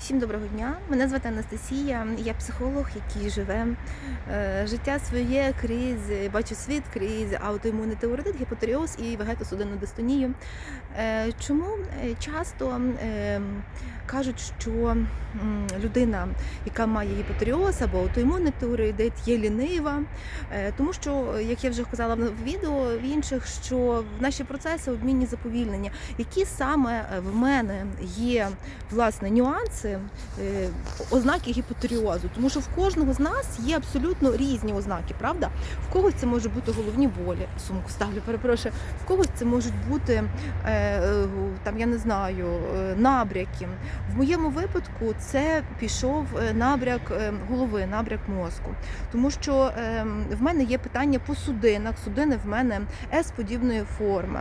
Всім доброго дня. Мене звати Анастасія. Я психолог, який живе е, життя своє кризи, бачу світ кризи, аутоімунний теоретит, гіпотеріоз і вегетосудинну дистонію. Е, Чому е, часто е, кажуть, що людина, яка має гіпотеріоз або аутоімунний теоретит, є лінива, тому що, як я вже казала в відео в інших, що в наші процеси обмінні заповільнення, які саме в мене є власне нюанси, е, ознаки гіпотеріозу, тому що в кожного з нас є абсолютно різні ознаки, правда? В когось це може бути головні болі, сумку ставлю, перепрошую, в когось це можуть бути е, е, там, я не знаю, е, набряки. В моєму випадку це пішов е, набряк е, голови, набряк мозку, тому що е, в мене є питання по судинах, судини в мене С-подібної форми.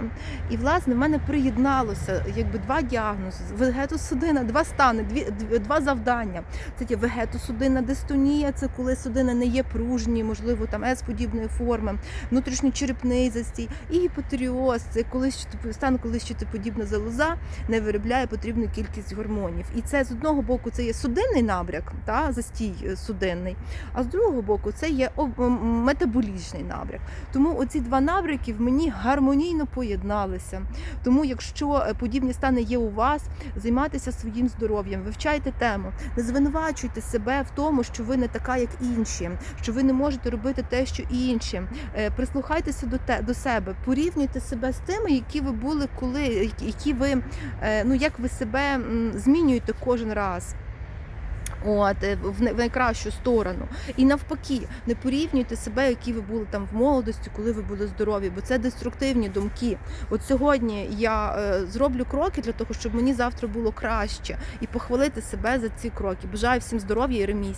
І власне в мене приєдналося якби два діагнози: вегетосудина, два стани, дві, два завдання. Це є вегетосудинна дистонія, це коли судина не є пружні, можливо, там С-подібної форми, внутрішньочерепний застій, і гіпотеріоз, це коли стан, коли щитоподібна залоза не виробляє потрібну кількість гормонів. І це з одного боку це є судинний набряк, та застій е, судинний, а з другого боку це є метаболічний набряк. Тому оці два набряки в мені гармонійно поєдналися. Тому, якщо е, подібні стани є у вас, займайтеся своїм здоров'ям, вивчайте тему, не звинувачуйте себе в тому, що ви не така, як інші, що ви не можете робити те, що інші. Е, Прислухайтеся до те до себе, порівнюйте себе з тими, які ви були, коли які- які ви е, ну як ви себе змінюєте кожен раз. От е, в найкращу сторону, і навпаки, не порівнюйте себе, які ви були там в молодості, коли ви були здорові, бо це деструктивні думки. От сьогодні я е, зроблю кроки для того, щоб мені завтра було краще, і похвалити себе за ці кроки. Бажаю всім здоров'я і ремісії.